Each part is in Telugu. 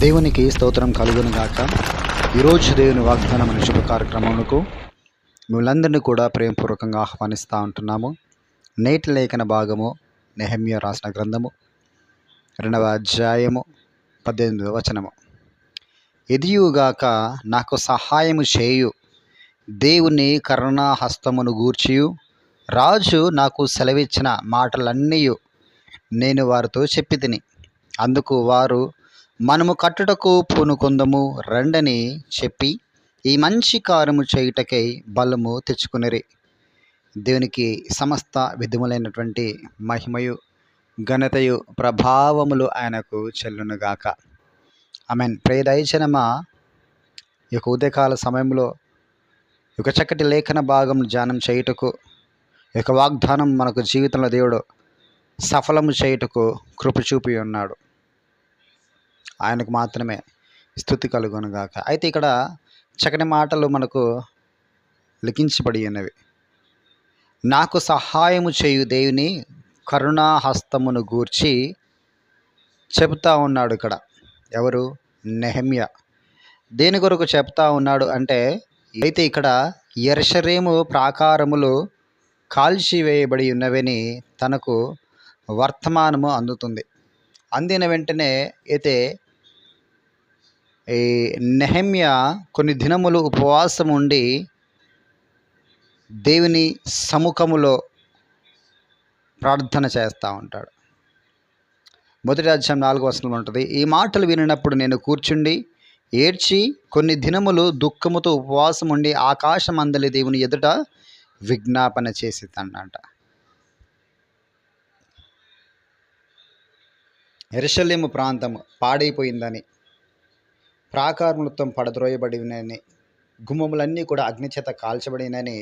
దేవునికి స్తోత్రం కలుగును గాక ఈరోజు దేవుని వాగ్దానం అనే శుభ కార్యక్రమంకు మిమ్మల్ందరినీ కూడా ప్రేమపూర్వకంగా ఆహ్వానిస్తూ ఉంటున్నాము. నేటి లేఖన భాగము నెహమ్య రాసిన గ్రంథము రెండవ అధ్యాయము పద్దెనిమిదవ వచనము. ఎదియుగాక నాకు సహాయము చేయు దేవుని కరుణాహస్తమును గూర్చియు రాజు నాకు సెలవిచ్చిన మాటలన్నీ నేను వారితో చెప్పి తిని అందుకు వారు మనము కట్టుటకు పూనుకొందము రండని చెప్పి ఈ మంచి కార్యము చేయుటకై బలము తెచ్చుకునిరి. దేవునికి సమస్త విధములైనటువంటి మహిమయు ఘనతయు ప్రభావములు ఆయనకు చెల్లునుగాక. మీన్ ప్రేదయచనమా ఈ యొక్క ఉదయకాల సమయంలో ఒక యొక్క చక్కటి లేఖన భాగం ధ్యానం చేయుటకు యొక్క వాగ్దానం మనకు జీవితంలో దేవుడు సఫలము చేయుటకు కృప చూపి ఉన్నాడు. ఆయనకు మాత్రమే స్థుతి కలుగునుగాక అయితే ఇక్కడ చక్కని మాటలు మనకు లిఖించబడి ఉన్నవి. నాకు సహాయము చేయు దేవుని కరుణా హస్తమును గూర్చి చెప్తా ఉన్నాడు ఇక్కడ. ఎవరు? నెహమ్య. దేని కొరకు చెప్తా ఉన్నాడు అంటే అయితే ఇక్కడ ఎర్షరేము ప్రాకారములు కాల్చివేయబడి ఉన్నవని తనకు వర్తమానము అందుతుంది. అందిన వెంటనే అయితే ఈ నెహమ్య కొన్ని దినములు ఉపవాసం ఉండి దేవుని సముఖములో ప్రార్థన చేస్తూ ఉంటాడు. మొదటి అధ్యాయం నాలుగు వసనం ఉంటుంది ఈ మాటలు వినినప్పుడు నేను కూర్చుండి ఏడ్చి కొన్ని దినములు దుఃఖముతో ఉపవాసం ఉండి ఆకాశం అందలి దేవుని ఎదుట విజ్ఞాపన చేసి అంట ఎరుషలేము ప్రాంతము పాడైపోయిందని ప్రాకారములతో పడద్రోయబడినని గుమ్మములన్నీ కూడా అగ్నిచేత కాల్చబడినని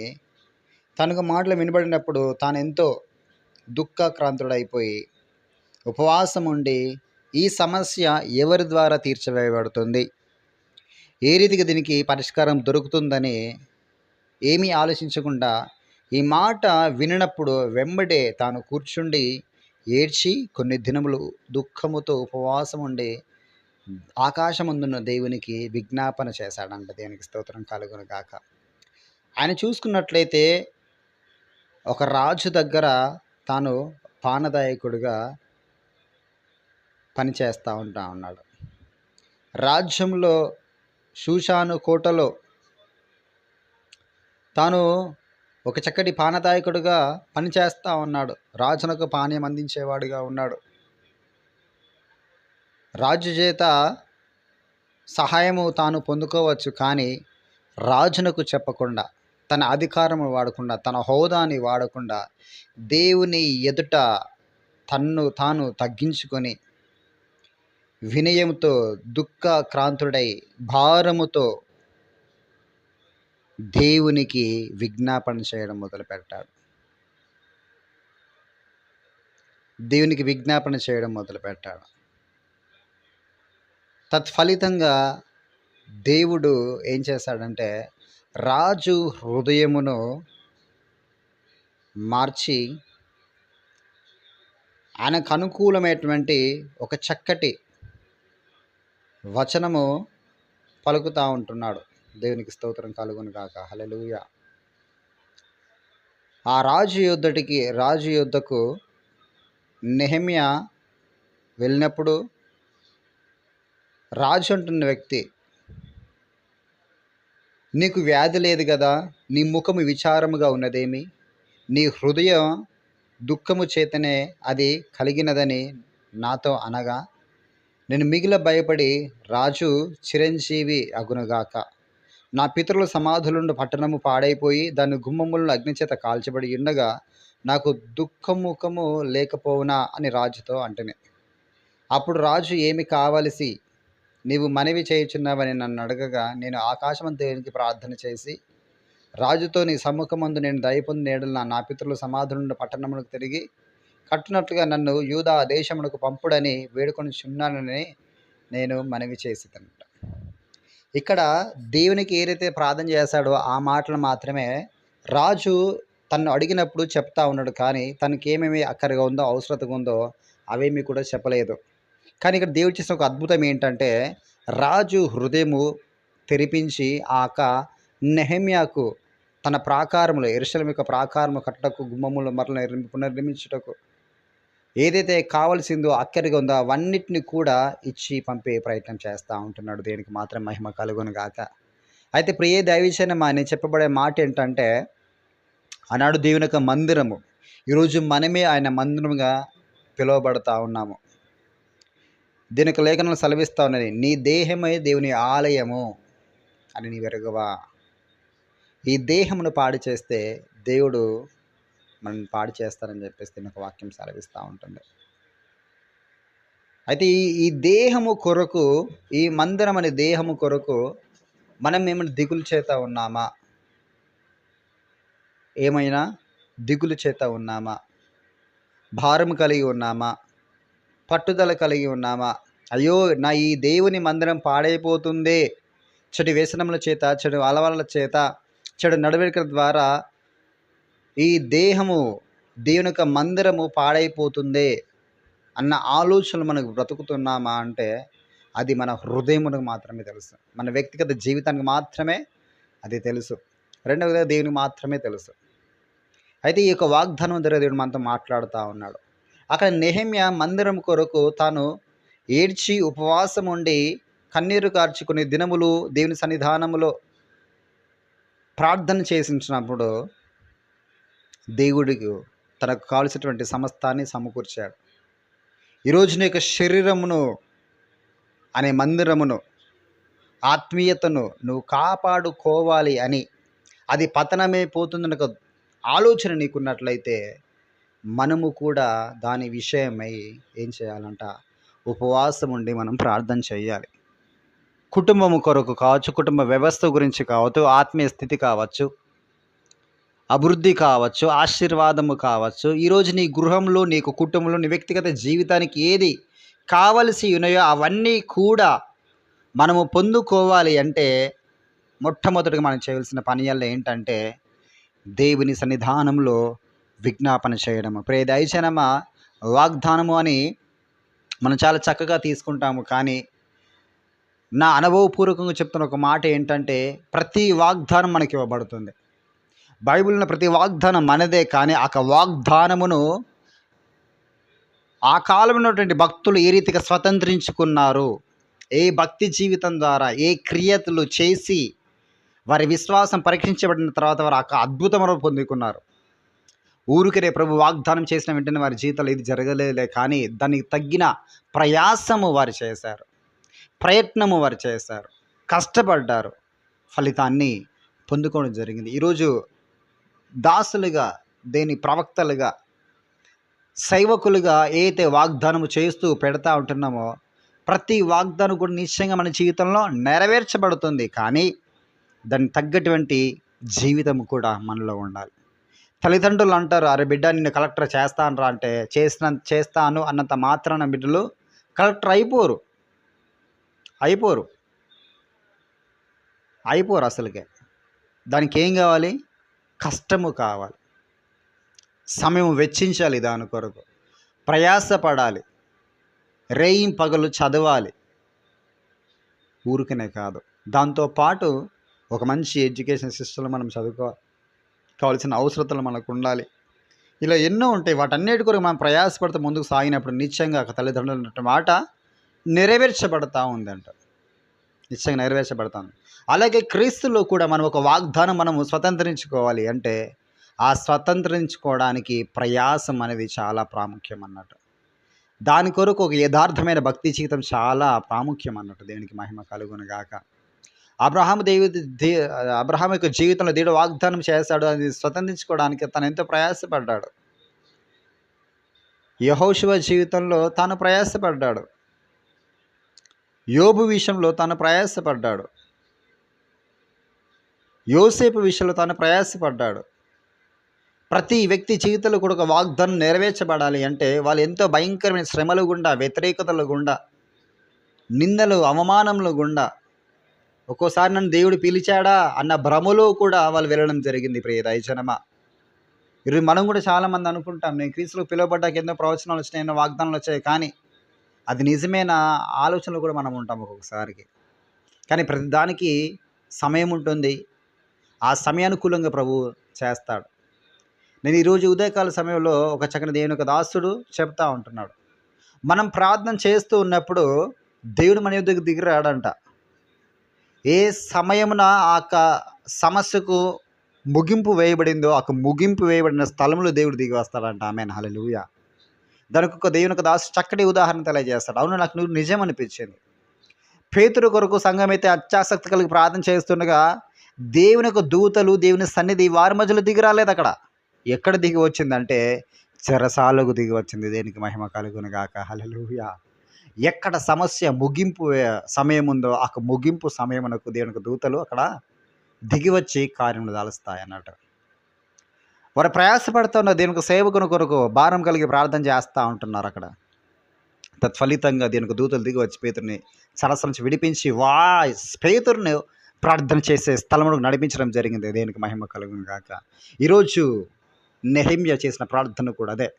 తనకు మాటలు వినబడినప్పుడు తాను ఎంతో దుఃఖక్రాంతుడైపోయి ఉపవాసం ఉండి ఈ సమస్య ఎవరి ద్వారా తీర్చివేయబడుతుంది? ఏ రీతిగా దీనికి పరిష్కారం దొరుకుతుందని ఏమీ ఆలోచించకుండా ఈ మాట వినినప్పుడు వెంబడే తాను కూర్చుండి ఏడ్చి కొన్ని దినములు దుఃఖముతో ఉపవాసం ఉండి ఆకాశముందున్న దేవునికి విజ్ఞాపన చేశాడంట. దేవునికి స్తోత్రం కలుగును గాక. ఆయన చూసుకున్నట్లయితే ఒక రాజు దగ్గర తాను పానదాయకుడిగా పనిచేస్తూ ఉంటా ఉన్నాడు. రాజ్యంలో షూషాను కోటలో తాను ఒక చక్కటి పానదాయకుడుగా పనిచేస్తూ ఉన్నాడు. రాజునకు పానీయం అందించేవాడుగా ఉన్నాడు. రాజు చేత సహాయము తాను పొందుకోవచ్చు కానీ రాజునకు చెప్పకుండా తన అధికారము వాడకుండా తన హోదాని వాడకుండా దేవుని ఎదుట తన్ను తాను తగ్గించుకొని వినయంతో దుఃఖ క్రాంతుడై భారముతో దేవునికి విజ్ఞాపన చేయడం మొదలుపెట్టాడు. దేవునికి విజ్ఞాపన చేయడం మొదలుపెట్టాడు. తత్ఫలితంగా దేవుడు ఏం చేశాడంటే రాజు హృదయమును మార్చి ఆయనకు అనుకూలమైనటువంటి ఒక చక్కటి వచనము పలుకుతూ ఉంటున్నాడు. దేవునికి స్తోత్రం కలుగును కాక హలలుయ ఆ రాజు యుద్ధటికి రాజు యుద్ధకు నెహమ్య వెళ్ళినప్పుడు రాజు అంటున్న వ్యక్తి నీకు వ్యాధి లేదు కదా నీ ముఖము విచారముగా ఉన్నదేమి? నీ హృదయం దుఃఖము చేతనే అది కలిగినదని నాతో అనగా నేను మిగిల భయపడి రాజు చిరంజీవి అగునుగాక. నా పితరుల సమాధులుండు పట్టణము పాడైపోయి దాని గుమ్మములను అగ్నిచేత కాల్చబడి ఉండగా నాకు దుఃఖముఖము లేకపోవునా? అని రాజుతో అంటనే. అప్పుడు రాజు ఏమి కావలసి నీవు మనవి చేయుచున్నావని నన్ను అడగగా నేను ఆకాశం దేవునికి ప్రార్థన చేసి రాజుతో నీ సమ్ముఖమందు నేను దయపొంది నేడలు నా నా సమాధులను సమాధులుండు పట్టణములకు తిరిగి కట్టునట్లుగా నన్ను యూదా దేశమునకు పంపుడని వేడుకొని చున్నానని నేను మనవి చేసి ఇక్కడ దేవునికి ఏదైతే ప్రార్థన చేశాడో ఆ మాటలు మాత్రమే రాజు తను అడిగినప్పుడు చెప్తా ఉన్నాడు. కానీ తనకి ఏమేమి అక్కరగా ఉందో అవసరతగా ఉందో అవేమీ కూడా చెప్పలేదు. కానీ ఇక్కడ దేవుడు చేసిన ఒక అద్భుతం ఏంటంటే రాజు హృదయము తెరిపించి ఆక నెహమ్యాకు తన ప్రాకారములో ఎరుశలం యొక్క ప్రాకారము కట్టకు గుమ్మములు మరల పునర్నిర్మించుటకు ఏదైతే కావలసిందో అక్కడిగా ఉందో అవన్నిటిని కూడా ఇచ్చి పంపే ప్రయత్నం చేస్తూ ఉంటున్నాడు. దేనికి మాత్రం మహిమ కలుగును గాక అయితే ప్రియ దైవచనం నేను చెప్పబడే మాట ఏంటంటే ఆనాడు దేవుని యొక్క మందిరము ఈరోజు మనమే ఆయన మందిరముగా పిలువబడతా ఉన్నాము. దీనికి యొక్క లేఖనాలు సెలవిస్తూ ఉన్నది నీ దేహమే దేవుని ఆలయము అని నీ వెరగవా? ఈ దేహమును పాడు చేస్తే దేవుడు మనం పాడు చేస్తారని చెప్పేసి దీని ఒక వాక్యం సెలవిస్తూ ఉంటుంది. అయితే ఈ ఈ దేహము కొరకు ఈ మందిరం అనే దేహము కొరకు మనం ఏమైనా దిగులు చేత ఉన్నామా? ఏమైనా దిగులు చేత ఉన్నామా? భారం కలిగి ఉన్నామా? పట్టుదల కలిగి ఉన్నామా? అయ్యో నా ఈ దేవుని మందిరం పాడైపోతుంది. చెడు వ్యసనముల చేత చెడు అలవాళ్ళ చేత చెడు నడవడికల ద్వారా ఈ దేహము దేవుని యొక్క మందిరము పాడైపోతుంది అన్న ఆలోచనలు మనకు బ్రతుకుతున్నామా అంటే అది మన హృదయమునకు మాత్రమే తెలుసు. మన వ్యక్తిగత జీవితానికి మాత్రమే అది తెలుసు. రెండవదిగా దేవునికి మాత్రమే తెలుసు. అయితే ఈ యొక్క వాగ్దానం ద్వారా దేవుడు మనతో మాట్లాడుతూ ఉన్నాడు. అక్కడ నెహమ్య మందిరం కొరకు తాను ఏడ్చి ఉపవాసం ఉండి కన్నీరు కార్చి కొన్ని దినములు దేవుని సన్నిధానములో ప్రార్థన చేసించినప్పుడు దేవుడికి తనకు కావలసినటువంటి సమస్తాన్ని సమకూర్చాడు. ఈరోజు నీ యొక్క శరీరమును అనే మందిరమును ఆత్మీయతను నువ్వు కాపాడుకోవాలి అని అది పతనమే పోతుందని ఒక ఆలోచన నీకున్నట్లయితే మనము కూడా దాని విషయమై ఏం చేయాలంట? ఉపవాసం ఉండి మనం ప్రార్థన చేయాలి. కుటుంబం కొరకు కావచ్చు కుటుంబ వ్యవస్థ గురించి కావచ్చు ఆత్మీయ స్థితి కావచ్చు అభివృద్ధి కావచ్చు ఆశీర్వాదము కావచ్చు ఈరోజు నీ గృహంలో నీకు కుటుంబంలో నీ వ్యక్తిగత జీవితానికి ఏది కావలసి ఉన్నాయో అవన్నీ కూడా మనము పొందుకోవాలి అంటే మొట్టమొదటిగా మనం చేయవలసిన పని ఏంటంటే దేవుని సన్నిధానంలో విజ్ఞాపన చేయడము ప్రే దయచనమ వాగ్దానము అని మనం చాలా చక్కగా తీసుకుంటాము. కానీ నా అనుభవపూర్వకంగా చెప్తున్న ఒక మాట ఏంటంటే ప్రతి వాగ్దానం మనకి ఇవ్వబడుతుంది. బైబిల్న ప్రతి వాగ్దానం మనదే కానీ ఆ వాగ్దానమును ఆ కాలంలో ఉన్నటువంటి భక్తులు ఏ రీతిగా స్వతంత్రించుకున్నారు? ఏ భక్తి జీవితం ద్వారా ఏ క్రియతలు చేసి వారి విశ్వాసం పరీక్షించబడిన తర్వాత వారు ఆ అద్భుతమును పొందుకున్నారు. ఊరికరే ప్రభు వాగ్దానం చేసిన వెంటనే వారి జీవితాలు ఇది జరగలేదులే కానీ దానికి తగ్గిన ప్రయాసము వారు చేశారు. ప్రయత్నము వారు చేశారు. కష్టపడ్డారు. ఫలితాన్ని పొందుకోవడం జరిగింది. ఈరోజు దాసులుగా దేని ప్రవక్తలుగా సైవకులుగా ఏదైతే వాగ్దానము చేస్తూ పెడతా ఉంటున్నామో ప్రతి వాగ్దానం కూడా నిశ్చయంగా మన జీవితంలో నెరవేర్చబడుతుంది. కానీ దానికి తగ్గటువంటి జీవితం కూడా మనలో ఉండాలి. తల్లిదండ్రులు అంటారు అరే బిడ్డ నిన్ను కలెక్టర్ చేస్తాను రా అంటే చేసిన చేస్తాను అన్నంత మాత్రాన బిడ్డలు కలెక్టర్ అయిపోరు. అయిపోరు. అయిపోరు అసలుకే. దానికి ఏం కావాలి? కష్టము కావాలి. సమయం వెచ్చించాలి దాని కొరకు. ప్రయాసపడాలి. రేయిం పగలు చదవాలి. ఊరికనే కాదు. దాంతోపాటు ఒక మంచి ఎడ్యుకేషన్ సిస్టంలో మనం చదువుకోవాలి. కావాల్సిన అవసరతలు మనకు ఉండాలి ఇలా ఎన్నో ఉంటాయి. వాటన్నిటి కొరకు మనం ప్రయాసపడితే ముందుకు సాగినప్పుడు నిశ్చయంగా ఒక తల్లిదండ్రులు ఉన్నటువంటి మాట నెరవేర్చబడతా ఉందంట. నిశ్చయంగా నెరవేర్చబడతాను. అలాగే క్రీస్తులో కూడా మనం ఒక వాగ్దానం మనము స్వతంత్రించుకోవాలి అంటే ఆ స్వతంత్రించుకోవడానికి ప్రయాసం అనేది చాలా ప్రాముఖ్యం అన్నట్టు. దాని కొరకు ఒక యథార్థమైన భక్తి జీవితం చాలా ప్రాముఖ్యం అన్నట్టు. దేవునికి మహిమ కలుగును గాక అబ్రహాం దేవుడి అబ్రహాం యొక్క జీవితంలో దేవుడు వాగ్దానం చేస్తాడు అది స్వతంత్రించుకోవడానికి తను ఎంతో ప్రయాసపడ్డాడు. యహోశివ జీవితంలో తాను ప్రయాసపడ్డాడు. యోబు విషయంలో తాను ప్రయాసపడ్డాడు. యోసేపు విషయంలో తాను ప్రయాసపడ్డాడు. ప్రతి వ్యక్తి జీవితంలో కూడా ఒక వాగ్దానం నెరవేర్చబడాలి అంటే వాళ్ళు ఎంతో భయంకరమైన శ్రమలు గుండా వ్యతిరేకతలు గుండా నిందలు అవమానములు గుండా ఒక్కోసారి నన్ను దేవుడు పిలిచాడా అన్న భ్రమలో కూడా వాళ్ళు వెళ్ళడం జరిగింది ప్రియ దయచనమ ఇరు మనం కూడా చాలామంది అనుకుంటాం నేను క్రీస్తులకు పిలువబడ్డాక ఎన్నో ప్రవచనాలు వచ్చినాయి ఎన్నో వాగ్దానాలు వచ్చాయి కానీ అది నిజమైన ఆలోచనలు కూడా మనం ఉంటాం ఒక్కొక్కసారికి. కానీ ప్రతిదానికి సమయం ఉంటుంది. ఆ సమయానుకూలంగా ప్రభు చేస్తాడు. నేను ఈరోజు ఉదయకాల సమయంలో ఒక చక్కని దేవుని ఒక దాసుడు చెప్తా ఉంటున్నాడు. మనం ప్రార్థన చేస్తూ ఉన్నప్పుడు దేవుడు మన యుద్ధకు దిగి రాడంట. ఏ సమయమున ఆ యొక్క సమస్యకు ముగింపు వేయబడిందో ఆ ముగింపు వేయబడిన స్థలంలో దేవుడు దిగి వస్తాడంట. ఆమె హలలుయ దానికి ఒక దేవుని ఒక దాసు చక్కటి ఉదాహరణ తెలియజేస్తాడు. అవును నాకు నువ్వు నిజం అనిపించింది. పేతురు కొరకు సంఘం అయితే అత్యాసక్తి కలిగి ప్రార్థన చేస్తుండగా దేవుని యొక్క దూతలు దేవుని సన్నిధి వారి మధ్యలో దిగి రాలేదు అక్కడ. ఎక్కడ దిగి వచ్చిందంటే చెరసాలకు దిగి వచ్చింది. దేనికి మహిమ కలుగును గాక హల్లెలూయా. ఎక్కడ సమస్య ముగింపు సమయం ఉందో ఆ ముగింపు సమయమునకు దేవునికి దూతలు అక్కడ దిగివచ్చి కార్యములు దాలుస్తాయి అన్నట్టు వారు ప్రయాసపడుతున్న దీనికి సేవకుని కొరకు భారం కలిగి ప్రార్థన చేస్తూ ఉంటున్నారు అక్కడ. తత్ఫలితంగా దీనికి దూతలు దిగి వచ్చి పేతుర్ని సరస్సు నుంచి విడిపించి వా పేతుర్ని ప్రార్థన చేసే స్థలమును నడిపించడం జరిగింది. దేనికి మహిమ కలుగును కాక ఈరోజు నెహిమ్య చేసిన ప్రార్థన కూడా అదే.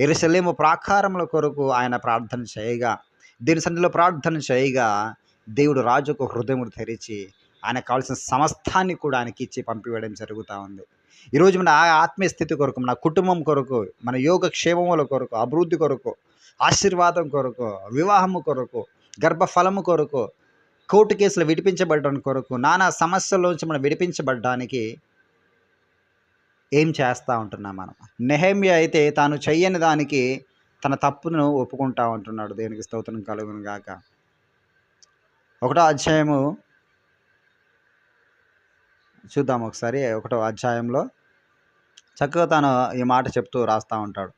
ఎరుసలేము ప్రాకారముల కొరకు ఆయన ప్రార్థన చేయగా దీని సన్నిధిలో ప్రార్థన చేయగా దేవుడు రాజుకు హృదయం తెరిచి ఆయన కావాల్సిన సమస్తాన్ని కూడా ఆయనకి ఇచ్చి పంపివేయడం జరుగుతూ ఉంది. ఈరోజు మన ఆ ఆత్మీయ స్థితి కొరకు మన కుటుంబం కొరకు మన యోగ క్షేమముల కొరకు అభివృద్ధి కొరకు ఆశీర్వాదం కొరకు వివాహము కొరకు గర్భఫలము కొరకు కోర్టు కేసులు విడిపించబడడం కొరకు నానా సమస్యల్లోంచి మనం విడిపించబడడానికి ఏం చేస్తూ ఉంటున్నాం మనం? నెహమ్య అయితే తాను చెయ్యని దానికి తన తప్పును ఒప్పుకుంటా ఉంటున్నాడు. దేనికి స్తోత్రం కలుగును గాక. ఒకటో అధ్యాయము చూద్దాం ఒకసారి. ఒకటో అధ్యాయంలో చక్కగా తాను ఈ మాట చెప్తూ రాస్తూ ఉంటాడు.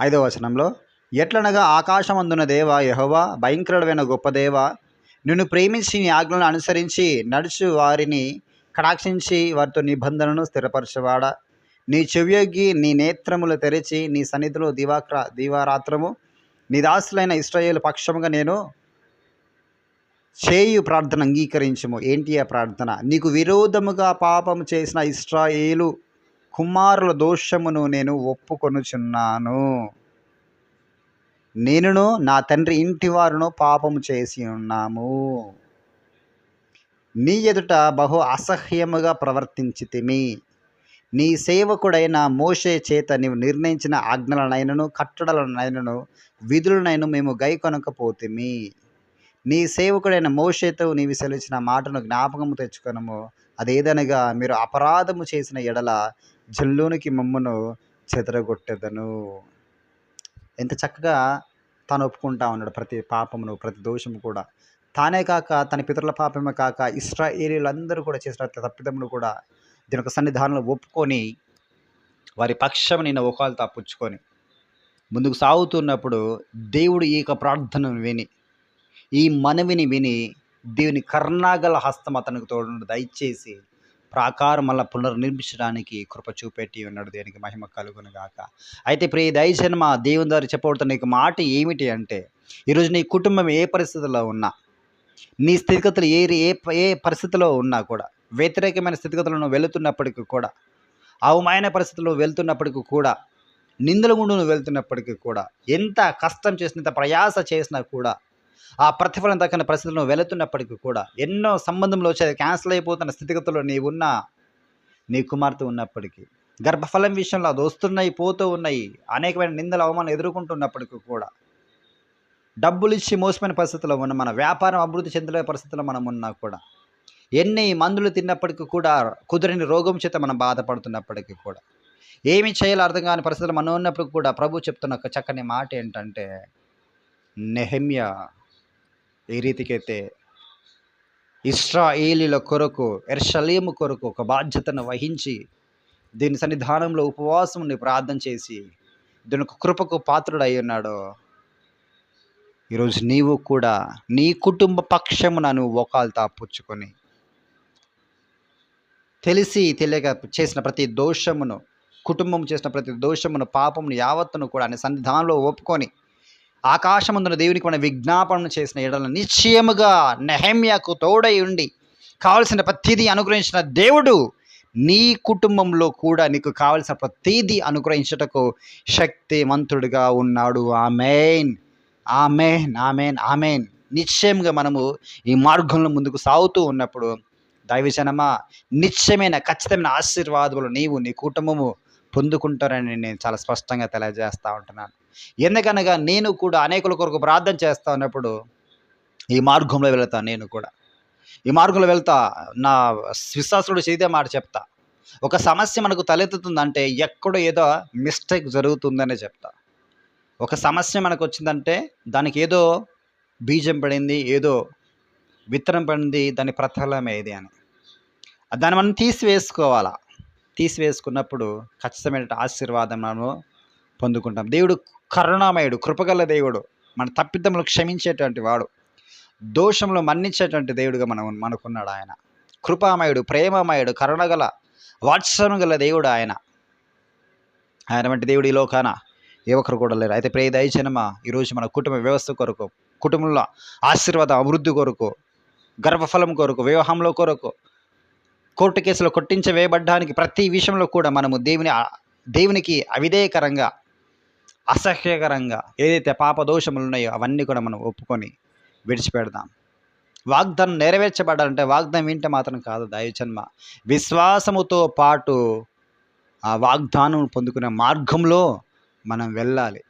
ఐదవ వచనంలో ఎట్లనగా ఆకాశమందున దేవ యహోవా భయంకరుడైన గొప్ప దేవ నిన్ను ప్రేమించి నీ ఆజ్ఞలను అనుసరించి నడుచు వారిని కటాక్షించి వారితో నిబంధనను స్థిరపరచవాడా. నీ చెవియొగ్గి నీ నేత్రములు తెరిచి నీ సన్నిధిలో దివాక్ర దివారాత్రము. నీ దాసులైన ఇస్రాయేల్ పక్షముగా నేను చేయు ప్రార్థన అంగీకరించము. ఏంటి ఆ ప్రార్థన? నీకు విరోధముగా పాపము చేసిన ఇస్రాయేలు కుమారుల దోషమును నేను ఒప్పుకొనుచున్నాను. నేనును నా తండ్రి ఇంటి వారును పాపము చేసి ఉన్నాము. నీ ఎదుట బహు అసహ్యముగా ప్రవర్తించితిమి. నీ సేవకుడైన మోషే చేత నీవు నిర్ణయించిన ఆజ్ఞలనైనను కట్టడలనైనను విధులనైను మేము గై కొనకపోతిమి నీ సేవకుడైన మోషేతో నీవు సెలిచిన మాటను జ్ఞాపకము తెచ్చుకొనము. అదేదనగా మీరు అపరాధము చేసిన ఎడల జల్లోనికి మమ్మను చెదరగొట్టెదను. ఎంత చక్కగా తాను ఒప్పుకుంటా ఉన్నాడు ప్రతి పాపమును ప్రతి దోషము కూడా. తానే కాక తన పితరుల పాపమే కాక ఇస్రాయేలీలందరూ కూడా చేసిన తప్పిదమును కూడా దీని యొక్క సన్నిధానంలో ఒప్పుకొని వారి పక్షం నిన్న ఒకళ్ళు పుచ్చుకొని ముందుకు సాగుతున్నప్పుడు దేవుడు ఈ యొక్క ప్రార్థనను విని ఈ మనవిని విని దేవుని కర్ణాగల హస్తం అతనికి తోడు దయచేసి ప్రాకారం మళ్ళీ పునర్నిర్మించడానికి కృప చూపెట్టి ఉన్నాడు. దేనికి మహిమ కలుగును గాక అయితే ప్రియ దయజన్మ దేవుని ద్వారా చెప్పబడుతున్న నీకు మాట ఏమిటి అంటే ఈరోజు నీ కుటుంబం ఏ పరిస్థితుల్లో ఉన్నా నీ స్థితిగతులు ఏ ఏ ఏ పరిస్థితిలో ఉన్నా కూడా వ్యతిరేకమైన స్థితిగతులను వెళుతున్నప్పటికీ కూడా అవమాన పరిస్థితుల్లో వెళ్తున్నప్పటికీ కూడా నిందల గుండు నువ్వు వెళ్తున్నప్పటికీ కూడా ఎంత కష్టం చేసిన ఎంత ప్రయాస చేసినా కూడా ఆ ప్రతిఫలం దక్కని పరిస్థితులను వెళుతున్నప్పటికీ కూడా ఎన్నో సంబంధంలో వచ్చేది క్యాన్సిల్ అయిపోతున్న స్థితిగతుల్లో నీవు ఉన్నా నీ కుమార్తె ఉన్నప్పటికీ గర్భఫలం విషయంలో అది వస్తున్నాయి పోతూ ఉన్నాయి అనేకమైన నిందల అవమానం ఎదుర్కొంటున్నప్పటికీ కూడా డబ్బులు ఇచ్చి మోసమైన పరిస్థితుల్లో ఉన్న మన వ్యాపారం అభివృద్ధి చెందలే పరిస్థితిలో మనం ఉన్నా కూడా ఎన్ని మందులు తిన్నప్పటికీ కూడా కుదిరిని రోగం చేత మనం బాధపడుతున్నప్పటికీ కూడా ఏమి చేయాలో అర్థం కాని పరిస్థితులు మనం ఉన్నప్పుడు కూడా ప్రభు చెప్తున్న ఒక చక్కని మాట ఏంటంటే నెహమ్య ఏ రీతికైతే ఇస్రాయేలీల కొరకు ఎర్షలేము కొరకు ఒక బాధ్యతను వహించి దీని సన్నిధానంలో ఉపవాసం ఉండి ప్రార్థన చేసి దీని ఒక కృపకు పాత్రుడై ఉన్నాడో. ఈరోజు నీవు కూడా నీ కుటుంబ పక్షమున నువ్వు ఒకళ్ళు తాపుచ్చుకొని తెలిసి తెలియక చేసిన ప్రతి దోషమును కుటుంబం చేసిన ప్రతి దోషమును పాపమును యావత్తును కూడా ఆయన సన్నిధానంలో ఒప్పుకొని ఆకాశమందున దేవునికి మన విజ్ఞాపన చేసిన ఎడల నిశ్చయముగా నెహమ్యాకు తోడై ఉండి కావలసిన ప్రతిదీ అనుగ్రహించిన దేవుడు నీ కుటుంబంలో కూడా నీకు కావలసిన ప్రతిదీ అనుగ్రహించుటకు శక్తివంతుడిగా ఉన్నాడు. ఆమెన్. ఆమెన్. ఆమెన్. ఆమెన్. నిశ్చయంగా మనము ఈ మార్గంలో ముందుకు సాగుతూ ఉన్నప్పుడు దైవజనమా నిశ్చయమైన ఖచ్చితమైన ఆశీర్వాదములు నీవు నీ కుటుంబము పొందుకుంటారని నేను చాలా స్పష్టంగా తెలియజేస్తూ ఉంటున్నాను. ఎందుకనగా నేను కూడా అనేకుల కొరకు ప్రార్థన చేస్తా ఉన్నప్పుడు ఈ మార్గంలో వెళతా నేను కూడా. ఈ మార్గంలో వెళ్తా నా విశ్వాసుడు చేదే మాట చెప్తా. ఒక సమస్య మనకు తలెత్తుతుందంటే ఎక్కడో ఏదో మిస్టేక్ జరుగుతుందనే చెప్తా. ఒక సమస్య మనకు వచ్చిందంటే దానికి ఏదో బీజం పడింది ఏదో విత్తనం పడింది దాని ప్రతిఫలం ఇది అని. దాన్ని మనం తీసివేసుకోవాలా? తీసివేసుకున్నప్పుడు ఖచ్చితమైన ఆశీర్వాదం మనము పొందుకుంటాం. దేవుడు కరుణామయుడు కృపగల దేవుడు మన తప్పిద్దములు క్షమించేటువంటి వాడు దోషంలో మన్నించేటువంటి దేవుడుగా మనం మనకున్నాడు ఆయన. కృపామయుడు ప్రేమమయుడు కరుణగల వాత్సరం గల దేవుడు ఆయన. ఆయన వంటి దేవుడు ఈ లోకాన ఏ ఒక్కరు కూడా లేరు. అయితే ప్రే దయచనమా ఈరోజు మన కుటుంబ వ్యవస్థ కొరకు కుటుంబంలో ఆశీర్వాద అభివృద్ధి కొరకు గర్భఫలం కొరకు వివాహంలో కొరకు కోర్టు కేసులో కొట్టించవేయబడ్డానికి ప్రతి విషయంలో కూడా మనము దేవుని దేవునికి అవిధేయకరంగా అసహ్యకరంగా ఏదైతే పాపదోషములు ఉన్నాయో అవన్నీ కూడా మనం ఒప్పుకొని విడిచిపెడదాం. వాగ్దానం నెరవేర్చబడాలంటే వాగ్దానం వింటే మాత్రం కాదు దైవజన్మ. విశ్వాసముతో పాటు ఆ వాగ్దానం పొందుకునే మార్గంలో మనం వెళ్ళాలి.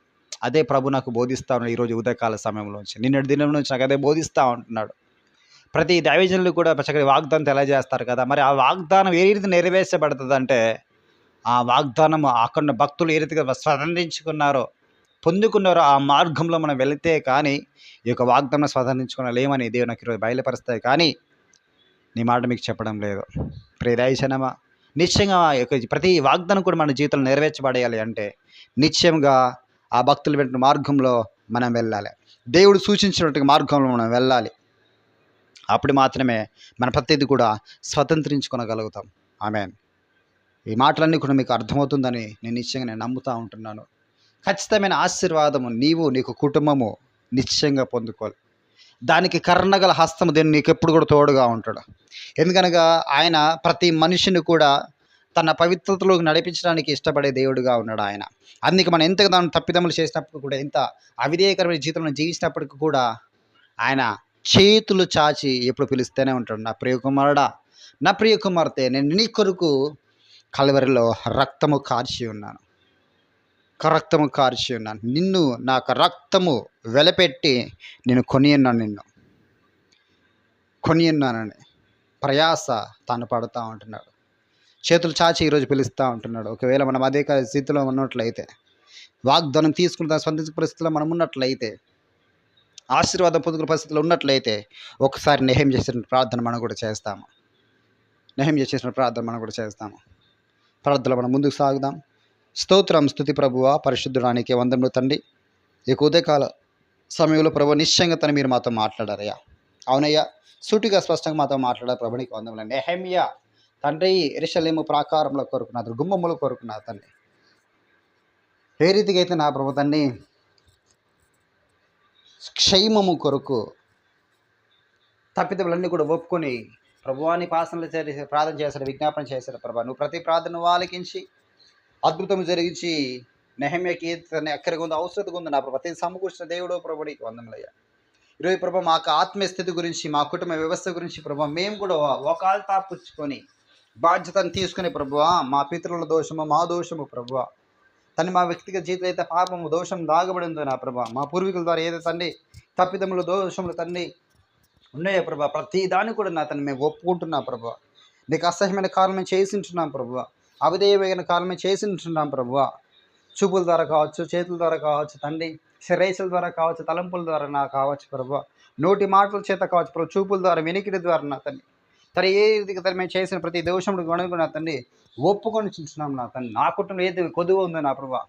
అదే ప్రభు నాకు బోధిస్తా ఉన్నాడు ఈరోజు ఉదయకాల సమయంలోంచి నిన్నటి దినం నుంచి నాకు అదే బోధిస్తూ ఉంటున్నాడు. ప్రతి దైవజనులు కూడా చక్కటి వాగ్దానం తెలియజేస్తారు కదా? మరి ఆ వాగ్దానం ఏ రీతి నెరవేర్చబడుతుంది అంటే ఆ వాగ్దానం అక్కడ భక్తులు ఏ రీతిగా స్వతంత్రించుకున్నారో పొందుకున్నారో ఆ మార్గంలో మనం వెళితే కానీ ఈ యొక్క వాగ్దానం స్వతంత్రించుకోలేమని దేవుడు నాకు ఈరోజు బయలుపరుస్తాయి కానీ నీ మాట మీకు చెప్పడం లేదు. ప్రేదాయిశనమా నిశ్చయంగా యొక్క ప్రతి వాగ్దానం కూడా మన జీవితంలో నెరవేర్చబడేయాలి అంటే నిశ్చయంగా ఆ భక్తులు వెంట మార్గంలో మనం వెళ్ళాలి. దేవుడు సూచించినట్టు మార్గంలో మనం వెళ్ళాలి. అప్పుడు మాత్రమే మన ప్రతిది కూడా స్వతంత్రించుకొనగలుగుతాం. ఆమె ఈ మాటలన్నీ కూడా మీకు అర్థమవుతుందని నేను నిశ్చయంగా నేను నమ్ముతూ ఉంటున్నాను. ఖచ్చితమైన ఆశీర్వాదము నీవు నీకు కుటుంబము నిశ్చయంగా పొందుకోవాలి. దానికి కర్ణగల హస్తము దీన్ని నీకు ఎప్పుడు కూడా తోడుగా ఉంటాడు. ఎందుకనగా ఆయన ప్రతి మనిషిని కూడా తన పవిత్రతలోకి నడిపించడానికి ఇష్టపడే దేవుడుగా ఉన్నాడు ఆయన. అందుకే మనం ఎంతగా దాన్ని తప్పిదములు చేసినప్పుడు కూడా ఎంత అవిధేయకరమైన జీవితంలో జీవించినప్పటికీ కూడా ఆయన చేతులు చాచి ఎప్పుడు పిలుస్తూనే ఉంటాడు. నా ప్రియ కుమారుడా నా ప్రియ కుమార్తె నేను నీ కొరకు కలవరిలో రక్తము కార్చి ఉన్నాను. రక్తము కార్చి ఉన్నాను. నిన్ను నాకు రక్తము వెలపెట్టి నేను కొనిన్నాను నిన్ను. కొనియున్నానని ప్రయాస తాను పడుతూ ఉంటున్నాడు. చేతులు చాచి ఈరోజు పిలుస్తూ ఉంటున్నాడు. ఒకవేళ మనం అదే స్థితిలో ఉన్నట్లయితే వాగ్దానం తీసుకున్న దాన్ని స్పందించే పరిస్థితిలో మనం ఉన్నట్లయితే ఆశీర్వాదం పొందుకునే పరిస్థితిలో ఉన్నట్లయితే ఒకసారి నెహం చేసిన ప్రార్థన మనం కూడా చేస్తాము. నెహం చేసిన ప్రార్థన మనం కూడా చేస్తాము. ప్రార్థనలో మనం ముందుకు సాగుదాం. స్తోత్రం స్థుతి ప్రభువ పరిశుద్ధుడానికి వందములు తండ్రి. ఈ ఉదయకాల సమయంలో ప్రభు నిశ్చయంగా తను మీరు మాతో మాట్లాడారయ్యా. అవునయ్యా సూటిగా స్పష్టంగా మాతో మాట్లాడారు ప్రభునికి వందములు నెహమ్యా తండ్రి ఎరిశలేము ప్రాకారంలో కోరుకున్నారు గుమ్మములు కోరుకున్నారు తండ్రి. ఏ రీతిగా అయితే నా ప్రభు తండ్రి క్షేమము కొరకు తప్పిదములన్నీ కూడా ఒప్పుకొని ప్రభువాన్ని పాసనలు చేసి ప్రార్థన చేశాడు విజ్ఞాపన చేశాడు ప్రభా. నువ్వు ప్రతి ప్రార్థన ఆలకించి అద్భుతం జరిగించి నెహమ్యకి తన ఎక్కడికి ఉందో అవసరం ఉంది నా ప్రభా. ప్రతి సమకూర్చిన దేవుడో ప్రభు నీకు వందములయ్యా ఈరోజు ప్రభా మాకు ఆత్మీయ స్థితి గురించి మా కుటుంబ వ్యవస్థ గురించి ప్రభా మేము కూడా ఒకళ్ళు తాపుచ్చుకొని బాధ్యతను తీసుకుని ప్రభువా మా పితరుల దోషము మా దోషము ప్రభువా తను మా వ్యక్తిగత జీవితం అయితే పాపము దోషం దాగబడిందో నా ప్రభా మా పూర్వీకుల ద్వారా ఏదో తండ్రి తప్పిదములు దోషములు తండ్రి ఉన్నాయా ప్రభా? ప్రతి దాన్ని కూడా నా తను మేము ఒప్పుకుంటున్నా ప్రభా. నీకు అసహ్యమైన కాలం చేసింటున్నాం ప్రభా. అవిధేయమైన కాలం చేసింటున్నాం ప్రభా. చూపుల ద్వారా కావచ్చు చేతుల ద్వారా కావచ్చు తండ్రి శరేసుల ద్వారా కావచ్చు తలంపుల ద్వారా నా కావచ్చు ప్రభా. నోటి మాటల చేత కావచ్చు ప్రభు చూపుల ద్వారా వెనికిడి ద్వారా నా తండ్రి తర ఏ రీతిగా తను మేము చేసిన ప్రతి దోషముడు గొడవ నా తండ్రి ఒప్పుకొని చూస్తున్నాం నా తండ్రి నా కుటుంబం ఏది కొదువ ఉందో నా ప్రభా.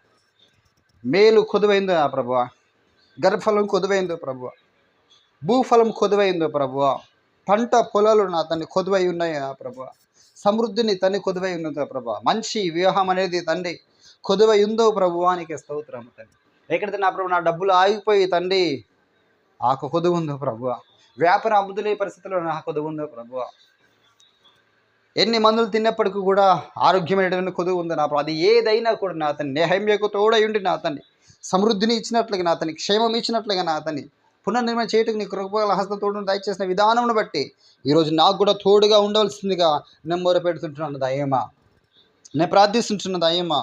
మేలు కొదువైందో నా ప్రభా. గర్భఫలం కొదువైందో ప్రభా. భూఫలం కొదువైందో ప్రభు పంట పొలాలు నా తన్ని కొదువై ఉన్నాయి నా ప్రభు సమృద్ధిని తన్ని కొదువై ఉన్నదో ప్రభు మంచి వివాహం అనేది తండ్రి కొదువై ఉందో ప్రభువానికి స్తోత్రం తండ్రి ఎక్కడైతే నా ప్రభు నా డబ్బులు ఆగిపోయి తండ్రి ఆకు కొదువు ఉందో ప్రభు వ్యాపార అభివృద్ధి పరిస్థితుల్లో నా కొదువు ఉందో ప్రభు ఎన్ని మందులు తిన్నప్పటికీ కూడా ఆరోగ్యమైనటువంటి కొదువు ఉంది నా ప్రభు. అది ఏదైనా కూడా నా అతన్ని నేహమ్యకు తోడై ఉండి నా అతన్ని సమృద్ధిని ఇచ్చినట్లుగా నా అతని క్షేమం ఇచ్చినట్లుగా నా అతని పునర్నిర్మాణం చేయటకు నీ కృపగల హస్తం తోడును దయచేసిన విధానమును బట్టి ఈరోజు నాకు కూడా తోడుగా ఉండవలసిందిగా నేను మొరపెడుతుంటున్నాను దయమా నేను ప్రార్థిస్తుంటున్న దయమా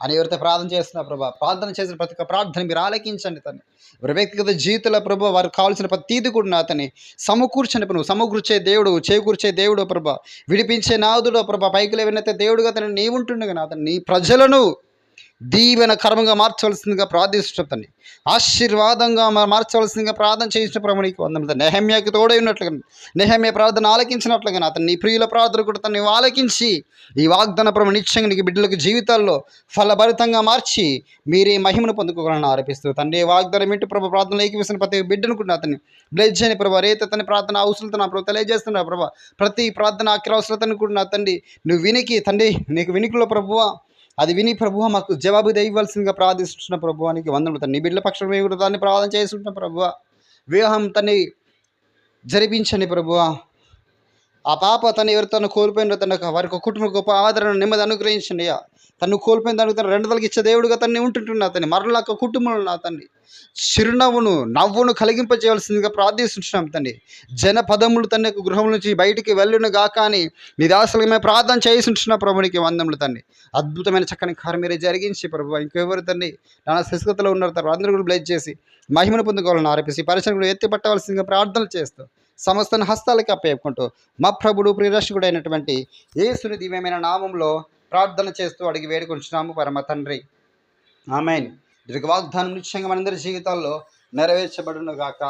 అని ఎవరైతే ప్రార్థన చేస్తున్నా ప్రభా ప్రార్థన చేసిన ప్రతి ఒక్క ప్రార్థన మీరు ఆలకించండి తను ఎవరి వ్యక్తిగత జీవితంలో ప్రభు వారికి కావాల్సిన ప్రతీది కూడా నా అతని సమకూర్చండి నువ్వు సమకూర్చే దేవుడు చేకూర్చే దేవుడు ప్రభా. విడిపించే నాదుడు ప్రభా పైకి లేవనైతే దేవుడుగా అతను నీవుంటుండగా నా అతను నీ ప్రజలను దీవెన కర్మగా మార్చవలసిందిగా ప్రార్థిస్తుంటాను ఆశీర్వాదంగా మార్చవలసిందిగా ప్రార్థన చేసిన ప్రభునికి వందములు నెహమ్యాకి తోడై ఉన్నట్లుగా నెహమ్య ప్రార్థన ఆలకించినట్లుగా అతను నీ ప్రియుల ప్రార్థన కూడా తను ఆలకించి ఈ వాగ్దాన ప్రభు నిత్యంగా నీకు బిడ్డలకు జీవితాల్లో ఫలభరితంగా మార్చి మీరే మహిమను పొందుకోవాలని ఆరోపిస్తూ తండ్రి వాగ్దానం ఏంటి ప్రభు ప్రార్థన ఏకీవేసిన ప్రతి బిడ్డను కూడా అతన్ని బ్లెజ్ చేయని ప్రభు రేత తన ప్రార్థన అవసరత నా ప్రభు తెలియజేస్తున్నా ప్రభు ప్రతి ప్రార్థన అక్రవసరతను అవసరతను కూడా నా తండ్రి నువ్వు వినికి తండ్రి నీకు వినికిలో ప్రభువా అది విని ప్రభువ మాకు జవాబు దయవలసిందిగా ప్రార్థిస్తున్న ప్రభువానికి వందలు తండ్రి నీ బిడ్డల పక్షం మేము కూడా దాన్ని ప్రార్థన చేస్తుంటున్న ప్రభువ వివాహం తన్ని జరిపించండి ప్రభువ. ఆ పాప తను ఎవరితో కోల్పోయిన తన వారికి ఒక కుటుంబ గొప్ప ఆదరణ నెమ్మది అనుగ్రహించండి తను కోల్పోయిన దానికి తను రెండు తలకి ఇచ్చే దేవుడుగా తన్ని ఉంటుంటున్న అతన్ని మరలా ఒక కుటుంబంలో నా తండ్రి చిరునవ్వును నవ్వును కలిగింపజేయవలసిందిగా ప్రార్థిస్తున్నాం తండ్రి జన పదములు తన యొక్క గృహం నుంచి బయటికి వెళ్ళును గాక అని నిదాసలుగా మేము ప్రార్థన చేస్తుంటున్న ప్రభునికి వందములు తండ్రి అద్భుతమైన చక్కని కారు మీరే జరిగించి ప్రభు ఇంకెవరు తండ్రి నానా శస్కతలో ఉన్నారు తర్వాత అందరూ కూడా బ్లెజ్ చేసి మహిమను పొందుకోవాలని ఆరోపిసి పరిశ్రమలు కూడా ఎత్తి పట్టవలసిందిగా ప్రార్థనలు చేస్తూ సమస్తను హస్తాలకి అప్పేపుకుంటూ మా ప్రభుడు ప్రియరక్షకుడు అయినటువంటి యేసుని దివ్యమైన నామంలో ప్రార్థన చేస్తూ అడిగి వేడుకొంచున్నాము పరమ తండ్రి ఆమెన్. దృగవాగ్దానం నిశ్చయంగా మనందరి జీవితాల్లో నెరవేర్చబడును గాక.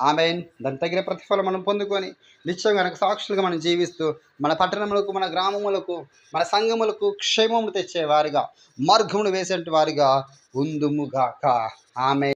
ఆమెన్. దాని తగిన ప్రతిఫలం మనం పొందుకొని నిశ్చయంగా మనకు సాక్షులుగా మనం జీవిస్తూ మన పట్టణములకు మన గ్రామములకు మన సంఘములకు క్షేమము తెచ్చేవారిగా మార్గమును వేసేటి వారిగా ఉందుముగాక ఆమె